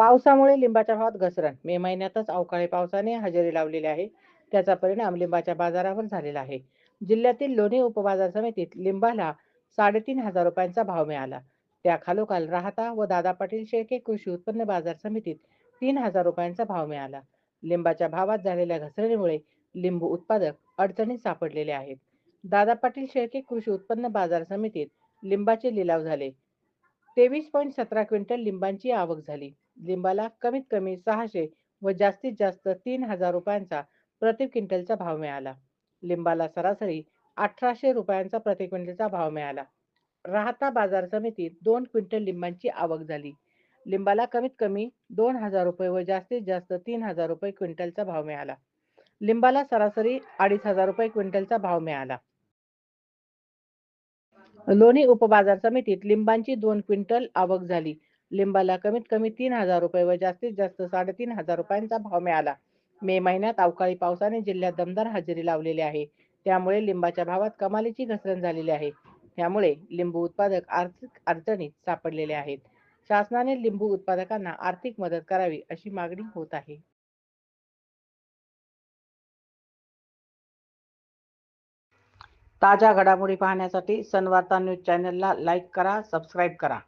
पावसामुळे लिंबाच्या भावात घसरण. मे महिन्यातच अवकाळी पावसाने हजेरी लावलेली आहे. त्याचा परिणाम लिंबाच्या बाजारावर झालेला आहे. जिल्ह्यातील लोणी उपबाजार समितीत लिंबाला साडेतीन हजार रुपयांचा भाव मिळाला. त्या खालोखाल राहता व दादा पाटील शेळके कृषी उत्पन्न बाजार समितीत तीन हजार रुपयांचा भाव मिळाला. लिंबाच्या भावात झालेल्या घसरणीमुळे लिंबू उत्पादक अडचणीत सापडलेले आहेत. दादा पाटील शेळके कृषी उत्पन्न बाजार समितीत लिंबाचे लिलाव झाले. तेवीस पॉईंट सतरा क्विंटल लिंबांची आवक झाली. लिंबाला कमीत कमी सहाशे व जास्तीत जास्त तीन हजार रुपयांचा प्रति क्विंटलचा भाव मिळाला. लिंबाला सरासरी अठराशे रुपयांचा प्रति क्विंटलचा भाव मिळाला. राहता बाजार समितीत दोन क्विंटल लिंबांची आवक झाली. लिंबाला कमीत कमी दोन हजार रुपये व जास्तीत जास्त तीन हजार रुपये क्विंटलचा भाव मिळाला. लिंबाला सरासरी अडीच हजार रुपये क्विंटलचा भाव मिळाला. लोणी उपबाजार समितीत लिंबांची दोन क्विंटल आवक झाली. लिंबाला कमीत कमी तीन हजार रुपये व जास्तीत जास्त साडेतीन हजार रुपयांचा भाव मिळाला. मे महिन्यात अवकाळी पावसाने जिल्ह्यात दमदार हजेरी लावलेली आहे. त्यामुळे लिंबाच्या भावात कमालीची घसरण झालेली आहे. त्यामुळे लिंबू उत्पादक आर्थिक अडचणीत सापडलेले आहेत. शासनाने लिंबू उत्पादकांना आर्थिक मदत करावी अशी मागणी होत आहे. ताज्या घडामोडी पाहण्यासाठी सनवार्ता न्यूज चॅनलला लाईक करा सबस्क्राईब करा.